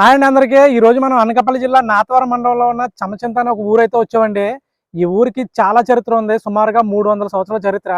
Hi అండి అందరికీ. ఈ రోజు మనం అనకాపల్లి జిల్లా నాతవరం మండలంలో ఉన్న చమచింత అనే ఒక ఊరైతే వచ్చామండి. ఈ ఊరికి చాలా చరిత్ర ఉంది. సుమారుగా మూడు వందల సంవత్సరాల చరిత్ర.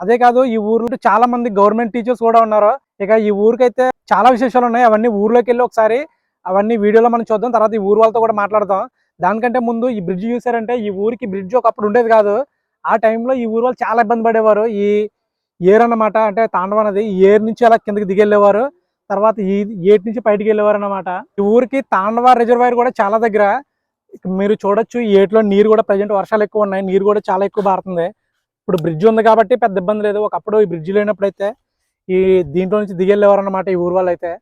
అదే కాదు ఈ ఊరు చాలా మంది గవర్నమెంట్ టీచర్స్ కూడా ఉన్నారు. ఇక ఈ ఊరికైతే చాలా విశేషాలు ఉన్నాయి. అవన్నీ ఊర్లోకి వెళ్ళి ఒకసారి అవన్నీ వీడియోలో మనం చూద్దాం. తర్వాత ఈ ఊరు వాళ్ళతో కూడా మాట్లాడదాం. దానికంటే ముందు ఈ బ్రిడ్జ్ చూసారంటే ఈ ఊరికి బ్రిడ్జ్ ఒకప్పుడు ఉండేది కాదు. ఆ టైంలో ఈ ఊరు వాళ్ళు చాలా ఇబ్బంది పడేవారు. ఈ ఏర్ అన్నమాట అంటే తాండవ అనేది ఈ ఏర్ నుంచి అలా కిందకి దిగెళ్ళేవారు. తర్వాత ఈ ఏటి నుంచి బయటికి వెళ్ళేవారు అనమాట ఈ ఊరికి తాండవ రిజర్వాయర్ కూడా చాలా దగ్గర. మీరు చూడొచ్చు ఈ ఏటిలో నీరు కూడా ప్రజెంట్ వర్షాలు ఎక్కువ ఉన్నాయి. నీరు కూడా చాలా ఎక్కువ పారుతుంది ఇప్పుడు బ్రిడ్జ్ ఉంది కాబట్టి పెద్ద ఇబ్బంది లేదు. ఒకప్పుడు ఈ బ్రిడ్జ్ లేనప్పుడైతే ఈ దీంట్లో నుంచి దిగెళ్ళేవారు అనమాట ఈ ఊరు వాళ్ళు అయితే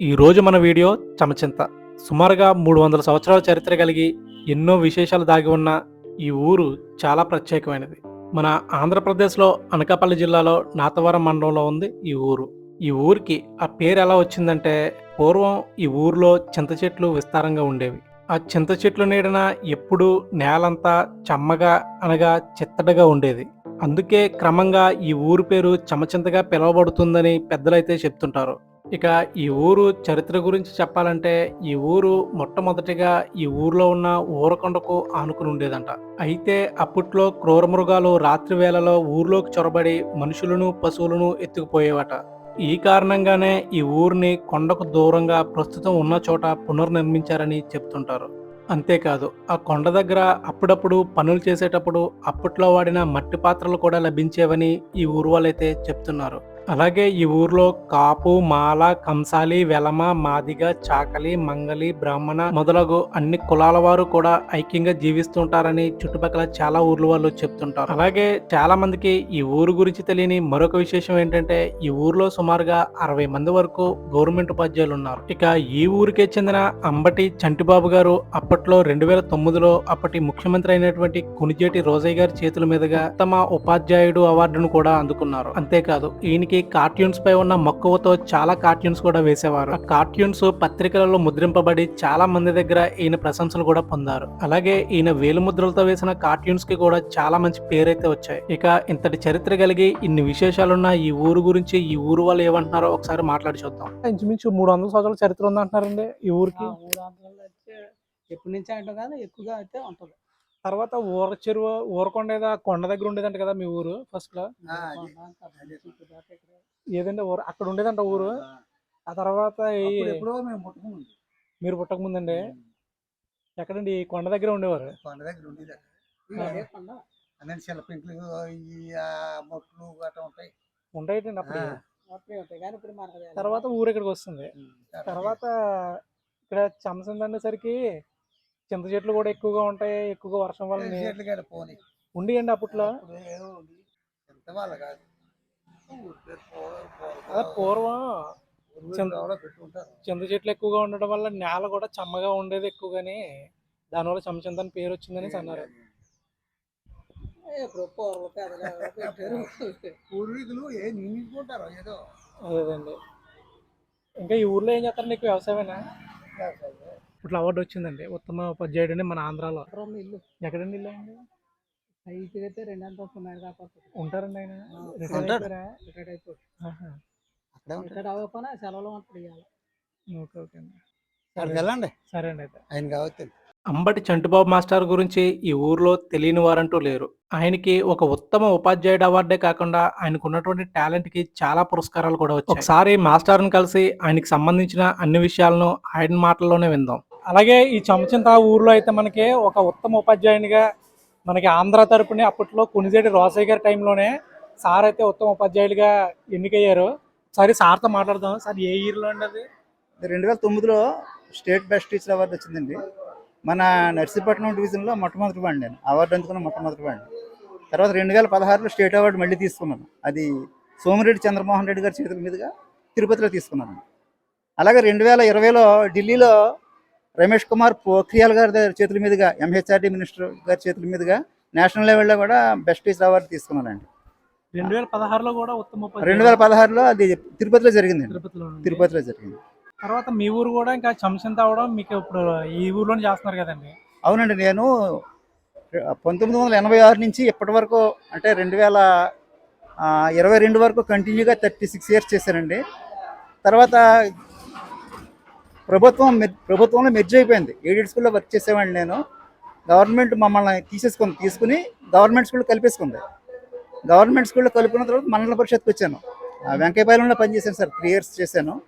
ఈరోజు మన వీడియో చమచింత. సుమారుగా మూడు వందల సంవత్సరాల చరిత్ర కలిగి ఎన్నో విశేషాలు దాగి ఉన్న ఈ ఊరు చాలా ప్రత్యేకమైనది. మన ఆంధ్రప్రదేశ్లో అనకాపల్లి జిల్లాలో నాతవరం మండలంలో ఉంది ఈ ఊరు. ఈ ఊరికి ఆ పేరు ఎలా వచ్చిందంటే పూర్వం ఈ ఊరిలో చింత చెట్లు విస్తారంగా ఉండేవి. ఆ చింత చెట్లు నీడన ఎప్పుడూ నేలంతా చెమ్మగా అనగా చిత్తడగా ఉండేది. అందుకే క్రమంగా ఈ ఊరు పేరు చమచింతగా పిలువబడుతుందని పెద్దలైతే చెప్తుంటారు. ఇక ఈ ఊరు చరిత్ర గురించి చెప్పాలంటే ఈ ఊరు మొట్టమొదటిగా ఈ ఊర్లో ఉన్న ఊరకొండకు ఆనుకుని ఉండేదంట. అయితే అప్పట్లో క్రూర మృగాలు రాత్రి వేళలో ఊర్లోకి చొరబడి మనుషులను పశువులను ఎత్తుకుపోయేవట. ఈ కారణంగానే ఈ ఊరిని కొండకు దూరంగా ప్రస్తుతం ఉన్న చోట పునర్నిర్మించారని చెప్తుంటారు. అంతేకాదు ఆ కొండ దగ్గర అప్పుడప్పుడు పనులు చేసేటప్పుడు అప్పట్లో వాడిన మట్టి పాత్రలు కూడా లభించేవని ఈ ఊరు వాళ్ళైతే చెప్తున్నారు. అలాగే ఈ ఊర్లో కాపు మాల కంసాలి వెలమ మాదిగ చాకలి మంగలి బ్రాహ్మణ మొదలగు అన్ని కులాల వారు కూడా ఐక్యంగా జీవిస్తుంటారని చుట్టుపక్కల చాలా ఊర్ల వాళ్ళు చెప్తుంటారు. అలాగే చాలా మందికి ఈ ఊరు గురించి తెలియని మరొక విశేషం ఏంటంటే ఈ ఊర్లో సుమారుగా అరవై మంది వరకు గవర్నమెంట్ ఉపాధ్యాయులు ఉన్నారు. ఇక ఈ ఊరికే చెందిన అంబటి చంటిబాబు గారు అప్పట్లో రెండు వేల తొమ్మిదిలో అప్పటి ముఖ్యమంత్రి అయినటువంటి కునిజేటి రోజయ్య గారి చేతుల మీదుగా తమ ఉపాధ్యాయుడు అవార్డును కూడా అందుకున్నారు. అంతేకాదు ఈయనకి కార్టూన్స్ పై ఉన్న మక్కువతో చాలా కార్టూన్స్ కూడా వేసేవారు. ఆ కార్టూన్స్ పత్రికలలో ముద్రింపబడి చాలా మంది దగ్గర ఈయన ప్రశంసలు కూడా పొందారు. అలాగే ఈయన వేలు ముద్రలతో వేసిన కార్టూన్స్కి కూడా చాలా మంచి పేరైతే వచ్చాయి. ఇక ఇంతటి చరిత్ర కలిగి ఇన్ని విశేషాలున్న ఈ ఊరు గురించి ఈ ఊరు వాళ్ళు ఏమంటున్నారో ఒకసారి మాట్లాడి చూద్దాం. ఇంచుమించు మూడు వందల సంవత్సరాల చరిత్ర ఉందంటున్నారండి ఈ ఊరికి. ఎప్పటి నుంచి అంటే కానీ ఎక్కువగా అయితే ఉంటుంది. తర్వాత ఊర చెరువు ఊరకొండ కొండ దగ్గర ఉండేదంట కదా మీ ఊరు ఫస్ట్లో. ఏదంటే ఊరు అక్కడ ఉండేదంట ఊరు? ఆ. తర్వాత ఈ- అప్పుడు ఎప్పుడో మేము పుట్టుకున్నాం మీరు పుట్టక ముందండి ఎక్కడండి? ఈ కొండ దగ్గర ఉండేవారు? కొండ దగ్గర ఉండేది ఆ, మొట్లు గట్రా ఉంటాయి. ఉంటాయిటండి అప్పుడు. ఉంటాయి. తర్వాత ఊరు ఇక్కడికి వస్తుంది? తర్వాత ఇక్కడ చమసింది అనేసరికి చింత చెట్లు కూడా ఎక్కువగా ఉంటాయి ఎక్కువగా వర్షం వల్ల పోనీ. ఉండియండి అప్పట్లో. పూర్వం-. అదే చింత- చెట్లు ఎక్కువగా ఉండడం వల్ల నేల కూడా చెమ్మగా ఉండేది ఎక్కువగాని. దానివల్ల చమచింత అని పేరు వచ్చిందని అన్నారు పూర్వీకులు ఏ నిండుకుంటారు ఏదో. అదేదండి. ఇంకా ఈ ఊర్లో ఏం చేస్తారు నీకు వ్యవసాయమేనా? ఇట్లా అవార్డు వచ్చిందండి. ఉత్తమ ఉపాధ్యాయుడు అని మన ఆంధ్రాలో. ఇల్లు. ఎక్కడండి ఇల్లు అండి? అయితే రెండు అంతస్తులు ఉన్నాయి కాకపోతే ఉంటారండి ఆయన? రిటైర్డ్ అయిపోయి ఆహా. అక్కడే ఉంటారు. రిటైర్డ్ అవ్వకపోయినా సెలవులు మాత్రం ఇవ్వాలి ఓకే ఓకే అండి. అక్కడికి వెళ్ళండి. సరే అండి అయితే. ఆయన కావచ్చు. అంబటి చంటిబాబు మాస్టర్ గురించి ఈ ఊర్లో తెలియని వారంటూ లేరు. ఆయనకి ఒక ఉత్తమ ఉపాధ్యాయుడు అవార్డే కాకుండా ఆయనకు ఉన్నటువంటి టాలెంట్కి చాలా పురస్కారాలు కూడా వచ్చాయి. ఒకసారి మాస్టర్ని కలిసి ఆయనకి సంబంధించిన అన్ని విషయాలను ఆయన మాటల్లోనే విందాం. అలాగే ఈ చమచింత ఊర్లో అయితే మనకి ఒక ఉత్తమ ఉపాధ్యాయునిగా మనకి ఆంధ్ర తరపునే అప్పట్లో కునిజేటి రోసయ్య గారి టైంలోనే సార్ అయితే ఉత్తమ ఉపాధ్యాయులుగా ఎన్నికయ్యారు. సరే సార్తో మాట్లాడదాం సార్ ఏ ఇయర్లో ఉండదు రెండు వేల తొమ్మిదిలో స్టేట్ బెస్ట్ టీచర్ అవార్డు వచ్చిందండి. మన నర్సీపట్నం డివిజన్లో మొట్టమొదటి వాడిని నేను. అవార్డు అందుకున్న మొట్టమొదటి వాడిని. తర్వాత రెండు వేల పదహారులో స్టేట్ అవార్డు మళ్ళీ తీసుకున్నాను. అది సోమిరెడ్డి చంద్రమోహన్ రెడ్డి గారి చేతుల మీదుగా తిరుపతిలో తీసుకున్నాను. అలాగే రెండు వేల ఇరవైలో ఢిల్లీలో రమేష్ కుమార్ పోఖ్రియాల్ గారి చేతుల మీదుగా ఎంహెచ్ఆర్డి మినిస్టర్ గారి చేతుల మీదుగా నేషనల్ లెవెల్లో కూడా బెస్ట్ టీచర్ అవార్డు తీసుకున్నానండి రెండు వేల పదహారులో కూడా ఉత్తమ రెండు వేల పదహారులో అది తిరుపతిలో జరిగిందండి. తిరుపతిలో. తిరుపతిలో జరిగింది. తర్వాత మీ ఊరు కూడా ఇంకా చంసింత అవడం మీకు ఇప్పుడు ఈ ఊర్లోనే చేస్తున్నారు కదండి. అవునండి నేను పంతొమ్మిది వందల ఎనభై ఆరు నుంచి ఇప్పటి వరకు అంటే రెండు వేల ఇరవై రెండు వరకు కంటిన్యూగా థర్టీ సిక్స్ ఇయర్స్ చేశానండి. తర్వాత ప్రభుత్వం మె- ప్రభుత్వంలో మెర్జ్ అయిపోయింది. ఎయిడెడ్ స్కూల్లో వర్క్ చేసేవాడిని నేను. గవర్నమెంట్ మమ్మల్ని తీసేసుకుంది తీసుకుని గవర్నమెంట్ స్కూల్లో కలిపేసుకుంది. గవర్నమెంట్ స్కూల్లో కలుపుకున్న తర్వాత మండల పరిషత్కి వచ్చాను. ఆ, వెంకయ్యపాలెంలో పనిచేశాను సార్ త్రీ ఇయర్స్ చేశాను.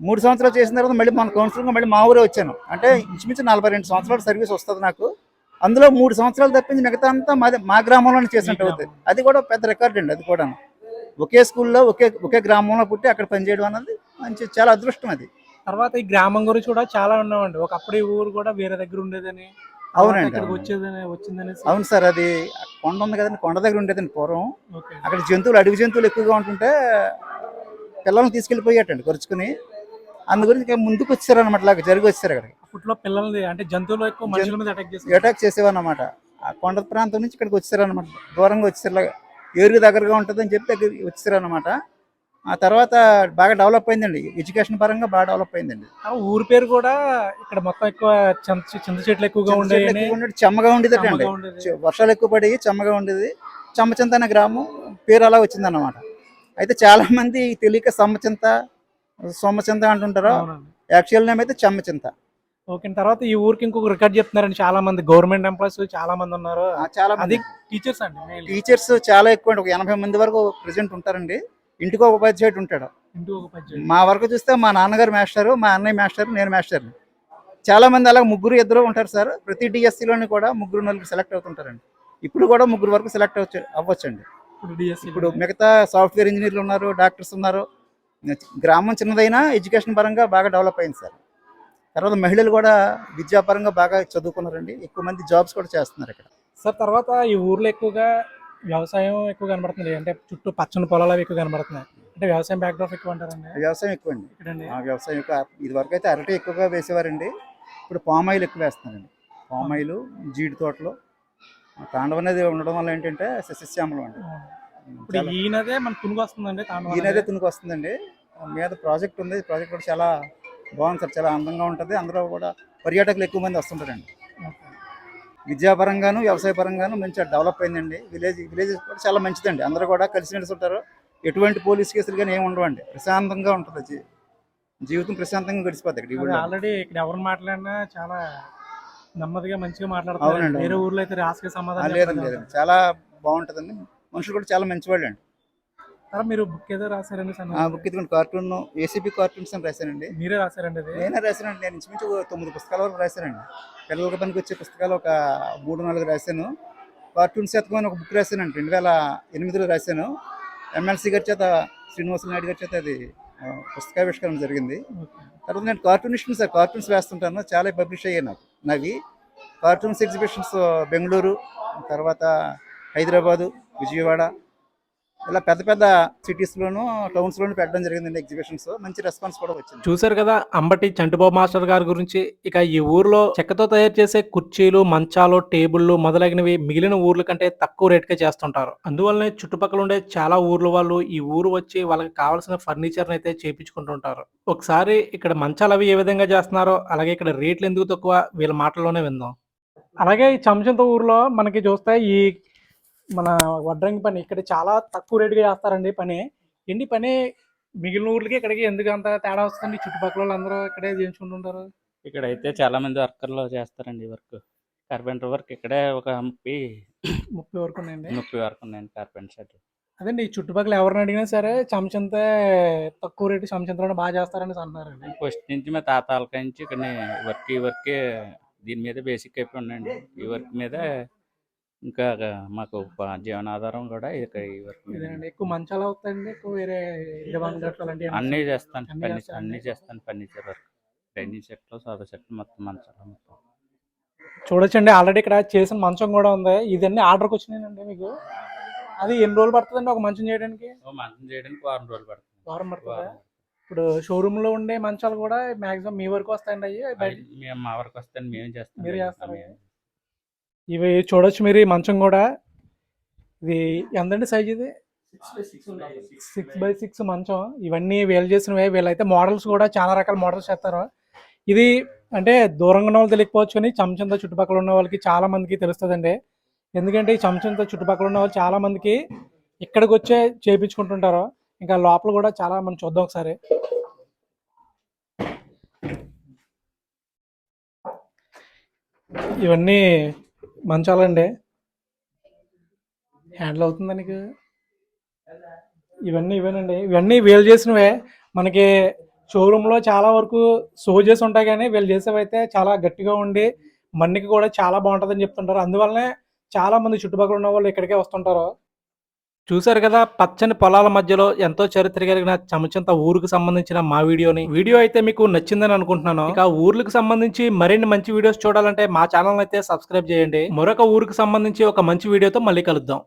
మూడు సంవత్సరాలు చేసిన తర్వాత మళ్ళీ మన కౌన్సిలింగ్ మళ్ళీ మా ఊరే వచ్చాను. అంటే ఇంచుమించు నలభై రెండు సంవత్సరాల సర్వీస్ వస్తుంది నాకు. అందులో మూడు సంవత్సరాలు తప్పించి మిగతా అంతా మాది మా గ్రామంలోనే చేసినట్టు అవుతుంది. అది కూడా పెద్ద రికార్డ్ అండి అది కూడా ఒకే స్కూల్లో ఒకే ఒకే గ్రామంలో పుట్టి అక్కడ పనిచేయడం అన్నది మంచి చాలా అదృష్టం అది. తర్వాత ఈ గ్రామం గురించి కూడా చాలా ఉన్నామండి. ఒకప్పుడు ఈ ఊరు కూడా వేరే దగ్గర ఉండేదని అవునండి, ఇక్కడికి. వచ్చేదని వచ్చిందని అవును సార్ అది కొండ ఉంది కదండి కొండ దగ్గర ఉండేదండి పూర్వం. అక్కడ జంతువులు అడవి జంతువులు ఎక్కువగా ఉంటుంటే పిల్లల్ని తీసుకెళ్ళిపోయాటండి ఖర్చుకుని అందు గురించి ముందుకు వచ్చారనమాట ఇలాగ జరిగి వచ్చారు అక్కడికి. అప్పట్లో పిల్లల్ని అంటే జంతువులు ఎక్కువ మనుషుల మీద అటాక్ చేసి అటాక్ చేసేవారన్నమాట ఆ కొండ ప్రాంతం నుంచి ఇక్కడికి వచ్చారనమాట దూరంగా వచ్చారు ఏరుగు దగ్గరగా ఉంటుందని చెప్పి దగ్గర వచ్చారనమాట ఆ తర్వాత బాగా డెవలప్ అయిందండి. ఎడ్యుకేషన్ పరంగా బాగా డెవలప్ అయిందండి. ఆ ఊరి పేరు కూడా ఇక్కడ మొత్తం ఎక్కువ చింత చెట్లు ఎక్కువగా ఉండేది, చెమ్మగా ఉండేది అండి. వర్షాలు ఎక్కువ పడి చెమ్మగా ఉండేది. చెమ్మచింత అనే గ్రామం పేరు అలా వచ్చిందన్నమాట. అయితే చాలా మంది తెలియక సమ్మచింత సొమ్మచింత అంటుంటారు. యాక్చువల్ నేమ్ అయితే చెమ్మచింత ఓకే తర్వాత ఈ ఊరికి ఇంకొక రికార్డ్ చెప్తున్నారండి. చాలా మంది గవర్నమెంట్ ఎంప్లాయీస్ చాలా మంది ఉన్నారు. చాలా మంది. టీచర్స్ అండి. టీచర్స్ చాలా ఎక్కువ అండి. ఒక ఎనభై మంది వరకు ప్రెసెంట్ ఉంటారండి. ఇంటికి ఒక ఉపాధ్యాయుడు ఉంటాడు. మా వరకు చూస్తే మా నాన్నగారు మాస్టరు మా అన్నయ్య మాస్టర్ నేను మాస్టర్ని. చాలా మంది అలాగ ముగ్గురు ఇద్దరు ఉంటారు సార్. ప్రతి డిఎస్సిలోని కూడా ముగ్గురు నలుగురు సెలెక్ట్ అవుతుంటారండి. ఇప్పుడు కూడా ముగ్గురు వరకు సెలెక్ట్ అవ్వచ్చు అవ్వచ్చండి. ఇప్పుడు మిగతా సాఫ్ట్వేర్ ఇంజనీర్లు ఉన్నారు డాక్టర్స్ ఉన్నారు. గ్రామం చిన్నదైనా ఎడ్యుకేషన్ పరంగా బాగా డెవలప్ అయింది సార్. తర్వాత మహిళలు కూడా విద్యాపరంగా బాగా చదువుకున్నారండి. ఎక్కువ మంది జాబ్స్ కూడా చేస్తున్నారు ఇక్కడ. సార్ తర్వాత ఈ ఊర్లో ఎక్కువగా వ్యవసాయం ఎక్కువ కనబడుతుంది. అంటే చుట్టూ పచ్చని పొలాలు అవి ఎక్కువ కనబడుతున్నాయి. అంటే వ్యవసాయం బ్యాక్డ్రాప్ ఎక్కువ అంటారండి. వ్యవసాయం ఎక్కువ అండి ఇక్కడండి వ్యవసాయం ఎక్కువ ఇది వరకు అయితే అరటి ఎక్కువగా వేసేవారండి. ఇప్పుడు పామ్ ఆయిల్ ఎక్కువ వేస్తున్నారండి. పామ్ ఆయిల్ జీడి తోటలు తాండవం అనేది ఉండడం వల్ల ఏంటంటే సస్యశ్యామలం అండి. ఇప్పుడు ఈయనదే మన పునుగు వస్తుందండి ఈయనదే. తునికి వస్తుందండి. మీద ప్రాజెక్ట్ ఉంది. ప్రాజెక్ట్ కూడా చాలా బాగుంది సార్. చాలా అందంగా ఉంటుంది. అందులో కూడా పర్యాటకులు ఎక్కువ మంది వస్తుంటారండి. విద్యాపరంగాను వ్యవసాయ పరంగాను మంచిగా డెవలప్ అయిందండి. విలేజ్ విలేజ్ కూడా చాలా మంచిదండి. అందరూ కూడా కలిసిమెలిసి ఉంటారు ఎటువంటి పోలీస్ కేసులు కానీ ఏమి ఉండవండి. ప్రశాంతంగా ఉంటుంది జీవితం ప్రశాంతంగా గడిచిపోద్ది ఇక్కడ. ఆల్రెడీ ఇక్కడ ఎవరు మాట్లాడినా చాలా నెమ్మదిగా మంచిగా మాట్లాడుతున్నారు అవునండి, వేరే. ఊర్లో అయితే రాసుకే సమాధానం. లేదండి చాలా బాగుంటుందండి. మనుషులు కూడా చాలా మంచివాళ్ళు అండి తర్వాత మీరు బుక్ ఏదో రాశారండి సార్ ఆ బుక్ ఇదిగోండి కార్టూన్ ఏసీపీ కార్టూన్స్ అని రాశానండి. మీరే రాశారండి అది? నేనే రాశానండి నేను ఇంచుమించు ఒక తొమ్మిది పుస్తకాల వరకు రాశానండి. పిల్లలకి పనికి వచ్చే పుస్తకాలు ఒక మూడు నాలుగు రాశాను. కార్టూన్ శతకం ఒక బుక్ రాశానండి రెండు వేల ఎనిమిదిలో రాశాను. ఎమ్మెల్సీ గారి చేత శ్రీనివాస నాయుడు గారి చేత అది పుస్తకావిష్కరణ జరిగింది. తర్వాత నేను కార్టూనిస్ట్ సార్ కార్టూన్స్ వేస్తుంటాను చాలా పబ్లిష్ అయ్యాయి నాకు. నావి కార్టూన్స్ ఎగ్జిబిషన్స్ బెంగళూరు తర్వాత హైదరాబాదు విజయవాడ ఇలా పెద్ద పెద్ద సిటీస్లోను టౌన్స్లోను పెట్టడం జరిగిందండి ఎగ్జిబిషన్స్ మంచి రెస్పాన్స్ కూడా వచ్చింది. చూశారు కదా అంబటి చంటిబాబు మాస్టర్ గారి గురించి. ఇక ఈ ఊర్లో చెక్కతో తయారు చేసే కుర్చీలు మంచాలు టేబుల్లు మొదలగినవి మిగిలిన ఊర్ల కంటే తక్కువ రేట్కే చేస్తుంటారు. అందువల్లనే చుట్టుపక్కల ఉండే చాలా ఊర్ల వాళ్ళు ఈ ఊరు వచ్చి వాళ్ళకి కావాల్సిన ఫర్నిచర్ అయితే చేపించుకుంటుంటారు. ఒకసారి ఇక్కడ మంచాలు అవి ఏ విధంగా చేస్తున్నారో అలాగే ఇక్కడ రేట్లు ఎందుకు తక్కువ వీళ్ళ మాటల్లోనే విందాం. అలాగే ఈ చంచంత ఊర్లో మనకి చూస్తే ఈ మన వడ్రంగి పని ఇక్కడ చాలా తక్కువ రేటుగా చేస్తారండి పని. ఏంటి పని మిగిలిన ఊర్లకి ఇక్కడికి ఎందుకు అంత తేడా వస్తుంది? చుట్టుపక్కల వాళ్ళందరూ ఇక్కడే చేయించుకుంటుంటారు. ఇక్కడైతే చాలా మంది వర్కర్లు చేస్తారండి వర్క్. కార్పెంటర్ వర్క్ ఇక్కడే ఒక ముప్పై ముప్పై వరకు ఉన్నాయండి. ముప్పై వరకు ఉన్నాయండి కార్పెంటర్ షెడ్ అదండి ఈ చుట్టుపక్కల ఎవరిని అడిగినా సరే చమచంతే తక్కువ రేటు చమచంతలోనే బాగా చేస్తారని అంటున్నారండి. ఫస్ట్ నుంచి మా తాతాలక నుంచి ఇక్కడ వర్క్ ఈ వర్కే దీని మీద బేసిక్ అయిపోయి ఉండండి. ఈ వర్క్ మీద ఇంకా మాకు జీవనాధారం కూడా ఇక ఈ వర్క్ మీద ఇదేనండి. ఎక్కువ మంచాలు అవుతాయండి. ఎక్కువ వేరే అన్నీ చేస్తాను. ఫర్నిచర్? అన్నీ చేస్తాను. Furniture work. డైనింగ్ సెట్లు సోఫా సెట్లు మొత్తం మంచాలు మొత్తం. చూడొచ్చండి. ఆల్రెడీ ఇక్కడ చేసిన మంచం కూడా ఉంది. ఇదన్నీ ఆర్డర్కి వచ్చినాయండి మీకు? అది ఎన్ని రోజులు పడుతుందండి ఒక మంచం చేయడానికి? మంచం చేయడానికి వారం రోజులు పడుతుంది. వారం పడుతుందా. ఇప్పుడు షోరూమ్లో ఉండే మంచాలు కూడా మాక్సిమం మీ వరకు వస్తాయండి అవి మేము మా వరకు వస్తాను మేము చేస్తాం మీరు చేస్తారా? ఇవి చూడొచ్చు మీరు ఈ మంచం కూడా. ఇది ఎంతండి సైజ్ ఇది? సిక్స్ బై సిక్స్ మంచం. ఇవన్నీ వీళ్ళు చేసినవే. వీళ్ళైతే మోడల్స్ కూడా చాలా రకాల మోడల్స్ చేస్తారు. ఇది అంటే దూరంగా ఉన్న వాళ్ళు తెలియకపోవచ్చు కానీ చంచంతో చుట్టుపక్కల ఉన్న వాళ్ళకి చాలా మందికి తెలుస్తుందండి. ఎందుకంటే ఈ చంచంతో చుట్టుపక్కల ఉన్న వాళ్ళు చాలా మందికి ఇక్కడికి వచ్చే చేయించుకుంటుంటారు ఇంకా లోపల కూడా చాలా మనం చూద్దాం ఒకసారి. ఇవన్నీ మంచాలండి. హ్యాండిల్ అవుతుందా నీకు? ఇవన్నీ ఇవేనండి. ఇవన్నీ వీళ్ళు చేసినవే. మనకి షోరూంలో చాలా వరకు షో చేసి ఉంటాయి కానీ వీళ్ళు చేసేవైతే చాలా గట్టిగా ఉండి మన్నికి కూడా చాలా బాగుంటుందని చెప్తుంటారు. అందువల్లనే చాలా మంది చుట్టుపక్కల ఉన్న వాళ్ళు ఇక్కడికే వస్తుంటారు. చూశారు కదా పచ్చని పొలాల మధ్యలో ఎంతో చరిత్ర కలిగిన చమచంత ఊరుకు సంబంధించిన మా వీడియోని. వీడియో అయితే మీకు నచ్చిందని అనుకుంటున్నాను. ఇక ఊర్లకు సంబంధించి మరిన్ని మంచి వీడియోస్ చూడాలంటే మా ఛానల్ అయితే సబ్స్క్రైబ్ చేయండి. మరొక ఊరికి సంబంధించి ఒక మంచి వీడియోతో మళ్ళీ కలుద్దాం.